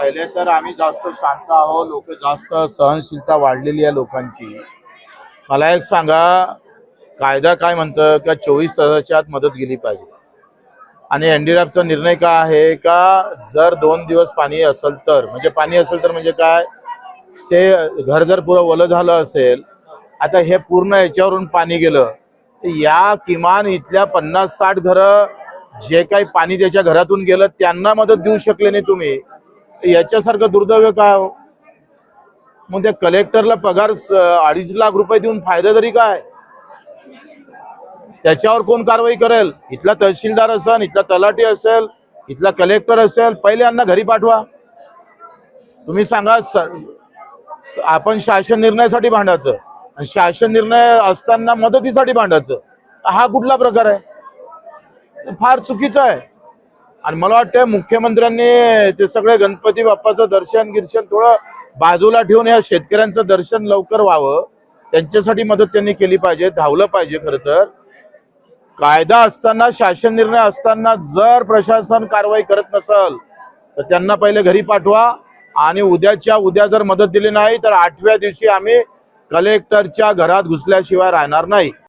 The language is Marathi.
पहिले तर आम्ही जास्त शांत आहोत लोक जास्त सहनशीलता वाढलेली आहे लोकांची. मला एक सांगा कायदा काय म्हणतं का चोवीस तासाच्या आत मदत गेली पाहिजे? आणि एनडीआरएफचा निर्णय काय आहे? का जर दोन दिवस पाणी असेल तर? म्हणजे पाणी असेल तर म्हणजे काय? ते घर जर पुरं ओलं झालं असेल आता हे पूर्ण याच्यावरून पाणी गेलं या किमान इथल्या पन्नास साठ घरं जे काही पाणी त्याच्या घरातून गेलं त्यांना मदत देऊ शकले नाही तुम्ही. याच्यासारखं दुर्दैव काय हो? मग त्या कलेक्टरला पगार अडीच लाख रुपये देऊन फायदा तरी काय? त्याच्यावर कोण कारवाई करेल? इथला तहसीलदार असेल इथला तलाठी असेल इथला कलेक्टर असेल पहिले यांना घरी पाठवा. तुम्ही सांगा आपण शासन निर्णयासाठी भांडायचं. आणि शासन निर्णय असताना मदतीसाठी भांडायचं. हा कुठला प्रकार आहे? फार चुकीचा आहे. आणि मला वाटतं मुख्यमंत्र्यांनी ते सगळे गणपती बाप्पाचं दर्शन गिर्शन थोडं बाजूला ठेवून या शेतकऱ्यांचं दर्शन लवकर व्हावं. त्यांच्यासाठी मदत त्यांनी केली पाहिजे धावलं पाहिजे खरं तर. कायदा असताना शासन निर्णय असताना जर प्रशासन कारवाई करत नसल तर त्यांना पहिले घरी पाठवा. आणि उद्याच्या उद्या जर मदत दिली नाही तर आठव्या दिवशी आम्ही कलेक्टरच्या घरात घुसल्याशिवाय राहणार नाही.